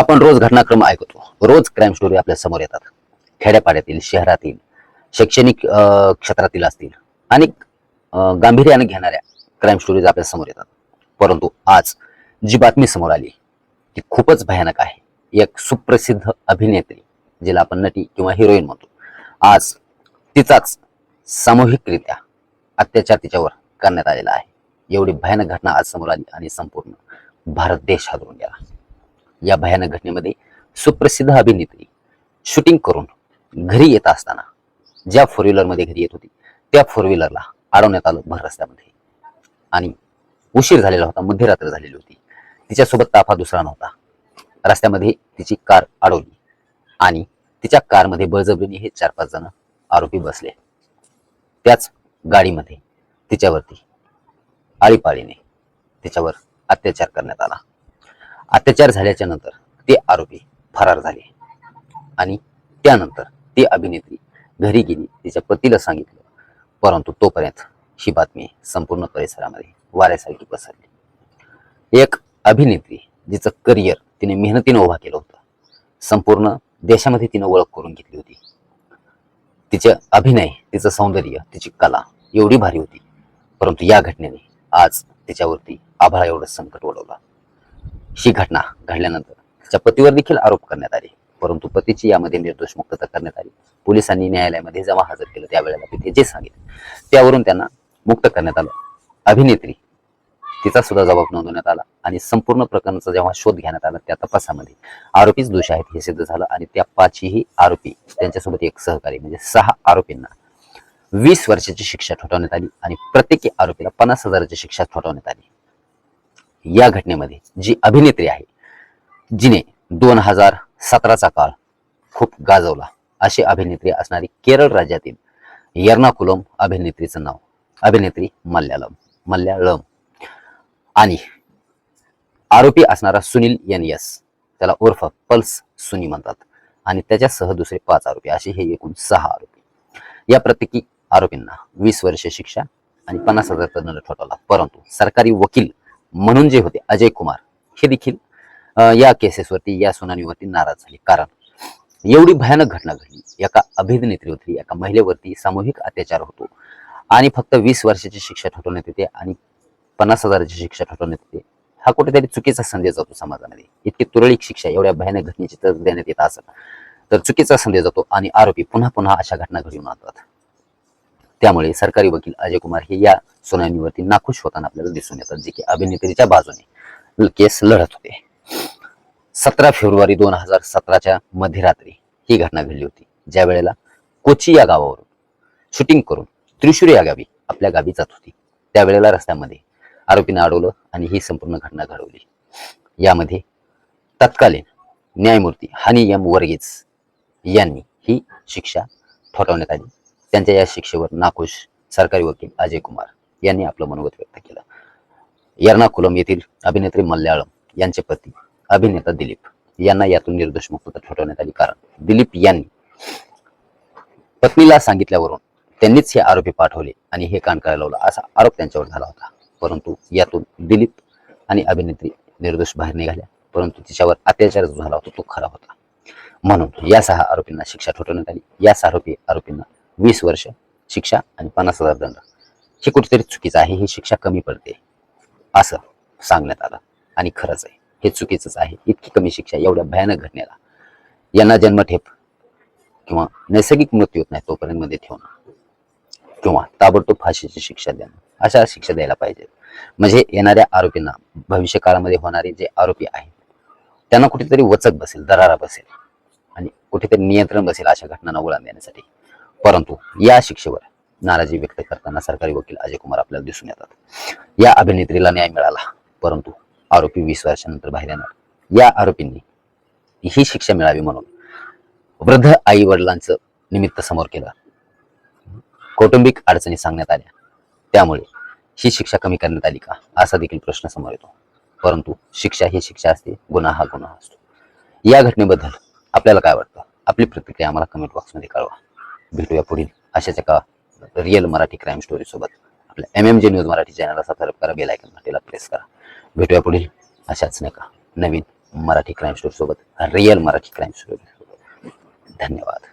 आपण रोज घटनाक्रम ऐकतो. रोज क्राईम स्टोरी आपल्यासमोर येतात. खेड्यापाड्यातील शहरातील शैक्षणिक क्षेत्रातील असतील अनेक गांभीर्याने घेणाऱ्या क्राईम स्टोरीज आपल्यासमोर येतात. परंतु आज जी बातमी समोर आली ती खूपच भयानक आहे. एक सुप्रसिद्ध अभिनेत्री जिला आपण नटी किंवा हिरोईन म्हणतो. आज तिचाच सामूहिकरित्या अत्याचार तिच्यावर करण्यात आलेला आहे. एवढी भयानक घटना आज समोर आली आणि संपूर्ण भारत देश हादरून गेला. या भयानक घटनेमध्ये सुप्रसिद्ध अभिनेत्री शूटिंग करून घरी येत असताना ज्या फोर व्हीलरमध्ये घरी येत होती त्या फोर व्हीलरला अडवण्यात आलं भर रस्त्यामध्ये. आणि उशीर झालेला होता मध्यरात्र झालेली होती. तिच्यासोबत ताफा दुसरा नव्हता. रस्त्यामध्ये तिची कार अडवली आणि तिच्या कारमध्ये बळजबरीने हे चार पाच जण आरोपी बसले. त्याच गाडीमध्ये तिच्यावरती आळीपाळीने तिच्यावर अत्याचार करण्यात आला. अत्याचार झाल्याच्यानंतर ते आरोपी फरार झाले. आणि त्यानंतर ती अभिनेत्री घरी गेली तिच्या पतीला सांगितलं. परंतु तोपर्यंत ही बातमी संपूर्ण परिसरामध्ये वाऱ्यासारखी पसरली. एक अभिनेत्री जिचं करिअर तिने मेहनतीनं उभा केलं होतं संपूर्ण देशामध्ये तिनं ओळख करून घेतली होती. तिचे अभिनय तिचं सौंदर्य तिची कला एवढी भारी होती. परंतु या घटनेने आज तिच्यावरती आभाळा एवढं संकट ओढवला. ही घटना घडल्यानंतर तिच्या पतीवर देखील आरोप करण्यात आले. परंतु पतीची यामध्ये निर्दोष मुक्तता करण्यात आली. पोलिसांनी न्यायालयामध्ये जमा हजर केलं. त्यावेळेला तिथे जे सांगितलं त्यावरून त्यांना मुक्त करण्यात आलं. अभिनेत्री तिचा सुद्धा जबाब नोंदवण्यात आला आणि संपूर्ण प्रकरणाचा जेव्हा शोध घेण्यात आला त्या तपासामध्ये आरोपीच दोष आहेत हे सिद्ध झालं आणि त्या पाचही आरोपी त्यांच्यासोबत एक सहकारी म्हणजे सहा आरोपींना वीस वर्षाची शिक्षा ठोठावण्यात आली आणि प्रत्येकी आरोपीला पन्नास हजाराची शिक्षा ठोठावण्यात आली. या घटनेमध्ये जी अभिनेत्री आहे जिने दोन हजार सतराचा काळ खूप गाजवला. अशी अभिनेत्री असणारी केरळ राज्यातील एर्नाकुलम अभिनेत्रीचं नाव अभिनेत्री मल्याळम मल्याळम. आणि आरोपी असणारा सुनील एन एस त्याला उर्फ पल्स सुनी म्हणतात. आणि त्याच्यासह दुसरे पाच आरोपी असे हे एकूण सहा आरोपी. या प्रत्येकी आरोपींना वीस वर्ष शिक्षा आणि पन्नास हजार दंड ठोठावला. परंतु सरकारी वकील म्हणून जे होते अजय कुमार हे देखील या केसेसवरती या सुनावणीवरती नाराज झाले. कारण एवढी भयानक घटना घडली. एका अभिनेत्रीवरती एका महिलेवरती सामूहिक अत्याचार होतो. आणि फक्त वीस वर्षाची शिक्षा ठरवण्यात येते आणि पन्नास हजाराची शिक्षा ठरवण्यात येते. हा कुठेतरी चुकीचा संदेश जातो समाजामध्ये. इतकी तुरळक शिक्षा एवढ्या भयानक घटनेची तर देण्यात येत असत. तर चुकीचा संदेश जातो आणि आरोपी पुन्हा पुन्हा अशा घटना घडवून आणतात. त्यामुळे सरकारी वकील अजय कुमार हे या सुनावणीवरती नाखुश होताना आपल्याला दिसून येतात जे की अभिनेत्रीच्या बाजूने केस लढत होते. सतरा फेब्रुवारी दोन हजार सतराच्या मध्यरात्री ही घटना घडली होती. ज्या वेळेला कोची या गावावरून शूटिंग करून त्रिशूर या गावी आपल्या गावी जात होती. त्यावेळेला रस्त्यामध्ये आरोपीने अडवलं आणि ही संपूर्ण घटना घडवली. यामध्ये तत्कालीन न्यायमूर्ती हनी एम वर्गीज यांनी ही शिक्षा ठोठावण्यात आली. त्यांच्या या शिक्षेवर नाखुश सरकारी वकील अजय कुमार यांनी आपलं मनोगत व्यक्त केलं. एर्नाकुलम येथील अभिनेत्री मल्याळम यांचे पती अभिनेता दिलीप यांना यातून निर्दोष मुक्तता ठोठवण्यात आली. कारण दिलीप यांनी पत्नीला सांगितल्यावरून त्यांनीच हे आरोपी पाठवले आणि हे कान करायला लावलं असा आरोप त्यांच्यावर झाला होता. परंतु यातून दिलीप आणि अभिनेत्री निर्दोष बाहेर निघाल्या. परंतु तिच्यावर अत्याचार जो झाला होता तो खरा होता. म्हणून या सहा आरोपींना शिक्षा ठोठवण्यात आली. या सहा आरोपी आरोपींना वीस वर्ष शिक्षा आणि पन्नास हजार दंड. हे कुठेतरी चुकीचं आहे. ही शिक्षा कमी पडते. असं सांगण्यात आलं. आणि खरंच आहे. हे चुकीचंच आहे. इतकी कमी शिक्षा एवढ्या भयानक घटनेला. यांना जन्मठेप किंवा नैसर्गिक मृत्यू होत नाही तोपर्यंत मध्ये ठेवणं. किंवा ताबडतोब फाशीची शिक्षा देणं. अशा शिक्षा द्यायला पाहिजे म्हणजे येणाऱ्या आरोपींना भविष्य काळामध्ये होणारे जे आरोपी आहेत त्यांना कुठेतरी वचक बसेल दरारा बसेल. आणि कुठेतरी नियंत्रण बसेल अशा घटनांना वळण देण्यासाठी. परंतु या शिक्षेवर नाराजी व्यक्त करताना सरकारी वकील अजय कुमार आपल्याला दिसून येतात. या अभिनेत्रीला न्याय मिळाला परंतु आरोपी वीस वर्षानंतर बाहेर येणार. या आरोपींनी ही शिक्षा मिळावी म्हणून वृद्ध आई वडिलांचं निमित्त समोर केलं. कौटुंबिक अडचणी सांगण्यात आल्या. त्यामुळे ही शिक्षा कमी करण्यात आली का? असा देखील प्रश्न समोर येतो. परंतु शिक्षा ही शिक्षा असते गुन्हा हा गुन्हा असतो. या घटनेबद्दल आपल्याला काय वाटतं? आपली प्रतिक्रिया आम्हाला कमेंट बॉक्समध्ये कळवा. भेटूया पुढील अशाच एका रिअल मराठी क्राईम स्टोरी सोबत. आपल्या M M J news Marathi चॅनलला सबस्क्राईब करा बेल आयकन घंटेला प्रेस करा. भेटूया पुढील अशाच नाही का नवीन मराठी क्राईम स्टोरी सोबत रिअल मराठी क्राईम स्टोरी धन्यवाद.